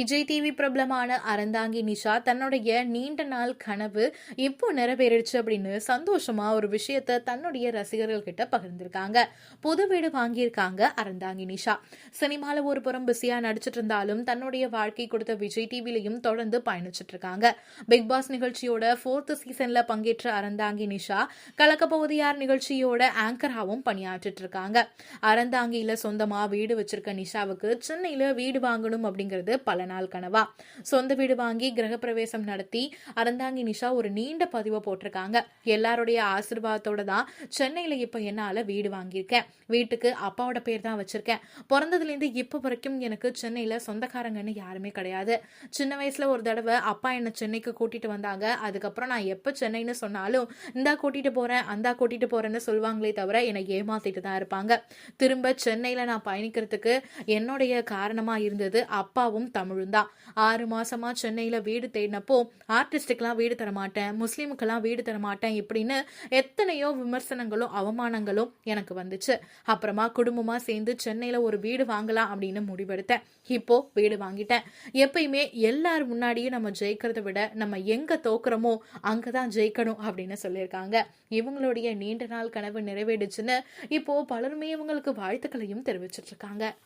Vijay TV பிரபலமான அறந்தாங்கி நிஷா தன்னுடைய நீண்ட நாள் கனவு இப்போ நிறைவேறிடுச்சு அப்படின்னு சந்தோஷமா ஒரு விஷயத்த தன்னுடைய ரசிகர்கள் கிட்ட பகிர்ந்திருக்காங்க. புது வீடு வாங்கியிருக்காங்க அறந்தாங்கி நிஷா. சினிமால ஒரு புறம் பிஸியா நடிச்சிட்டு இருந்தாலும் தன்னுடைய வாழ்க்கை கொடுத்த விஜய் டிவிலையும் தொடர்ந்து பயணிச்சிட்டு இருக்காங்க. பிக் பாஸ் நிகழ்ச்சியோட ஃபோர்த் சீசன்ல பங்கேற்ற அறந்தாங்கி நிஷா கலக்கப்போவது யார் நிகழ்ச்சியோட ஆங்கராவும் பணியாற்றிட்டு இருக்காங்க. அறந்தாங்கியில சொந்தமா வீடு வச்சிருக்க நிஷாவுக்கு சென்னையில வீடு வாங்கணும் அப்படிங்கிறது பல நாள் கனவா. சொந்த வீடு வாங்கி கிரகப்பிரவேசம் நடத்தி அறந்தாங்கி நிஷா ஒரு நீண்ட பதிவை போட்டிருக்காங்க. எல்லாருடைய ஆசிர்வாதத்தோட தான் சென்னையில இப்ப என்னால வீடு வாங்கியிருக்கேன். வீட்டுக்கு அப்பாவோட பேர் தான் வச்சிருக்கேன். பிறந்ததுலேருந்து இப்போ வரைக்கும் எனக்கு சென்னையில சொந்தக்காரங்கன்னு யாருமே கிடையாது. சின்ன வயசுல ஒரு தடவை அப்பா என்னை சென்னைக்கு கூட்டிட்டு வந்தாங்க. அதுக்கப்புறம் நான் எப்போ சென்னைன்னு சொன்னாலும் இந்தா கூட்டிட்டு போறேன் அந்தா கூட்டிட்டு போறேன்னு சொல்லுவாங்களே தவிர என்னை ஏமாத்திட்டு தான் இருப்பாங்க. திரும்ப சென்னையில நான் பயணிக்கிறதுக்கு என்னுடைய காரணமா இருந்தது அப்பாவும் தமிழ் தான் ஆறு மாசமா சென்னையில வீடு தேடினப்போ ஆர்டிஸ்டுக்கெல்லாம் வீடு தரமாட்டேன் முஸ்லீமுக்கெல்லாம் வீடு தரமாட்டேன் இப்படின்னு எத்தனையோ விமர்சனங்களும் அவமானங்களும் எனக்கு வந்துச்சு. அப்புறமா குடும்பமா சேர்ந்து சென்னையில ஒரு வீடு வாங்கலாம் அப்படின்னு முடிவெடுத்தேன். இப்போ வீடு வாங்கிட்டேன். எப்பயுமே எல்லார் முன்னாடியும் நம்ம ஜெயிக்கிறத விட நம்ம எங்க தோக்குறோமோ அங்கதான் ஜெயிக்கணும் அப்படின்னு சொல்லியிருக்காங்க. இவங்களுடைய நீண்ட நாள் கனவு நிறைவேடுச்சுன்னு இப்போ பலருமே இவங்களுக்கு வாழ்த்துக்களையும் தெரிவிச்சிட்டு இருக்காங்க.